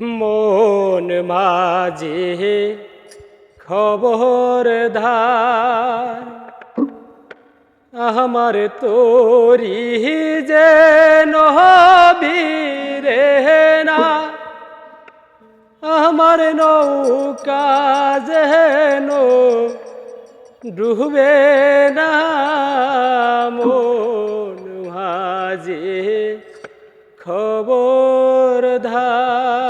মন মাঝে খবর ধার। আমার তোরি যে নহবীরে না আমার নৌকা যেন ডুবে না।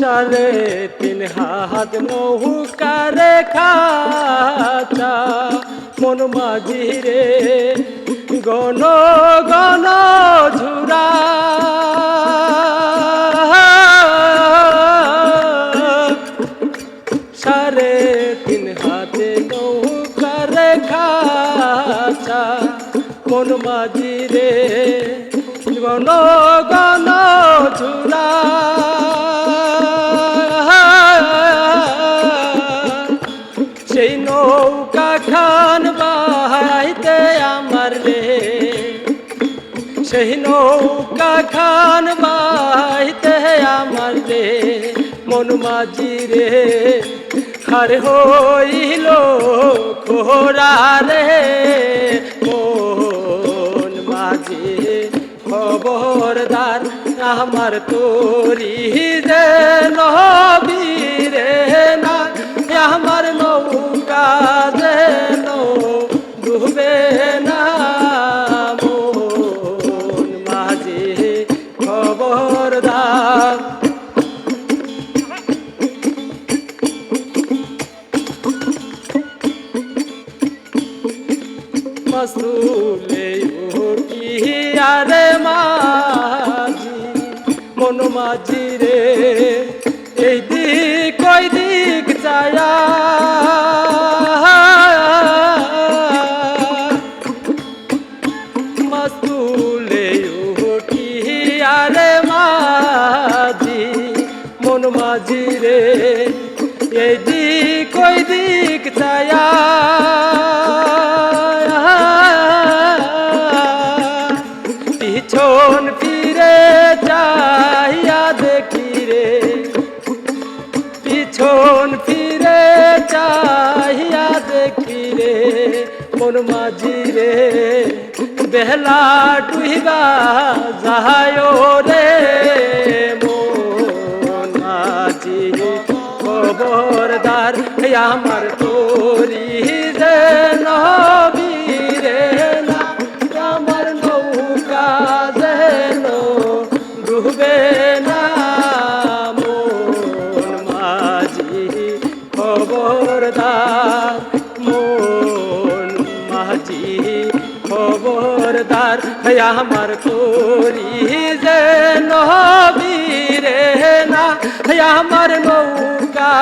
সাড়ে তিন হাত নৌকার খাচা মন মাঝি রে গণ গণ ঝুরা। সাড়ে তিন হাতে নৌকার খাচা মন মাঝি রে গণ গণ ঝুরা। সেই নৌকা খান বাহাইতে আমার রে মন মাঝি রে। হার হইল খোরা রে, মন মাঝি খবরদার আমার তোরি রে নবীরে না। মসুলে আরে মাঝি ফিরে যাইয়া দেখি রে। পিছন ফিরে চাহিয়া দেখি রে। মন মাঝি রে, বেহলা ডুইবা যায় রে। মন মাঝি খবরদার আমার তোরি মন। মাঝি খবরদার আমার তোরি যে নবীরে না। আমার নৌকা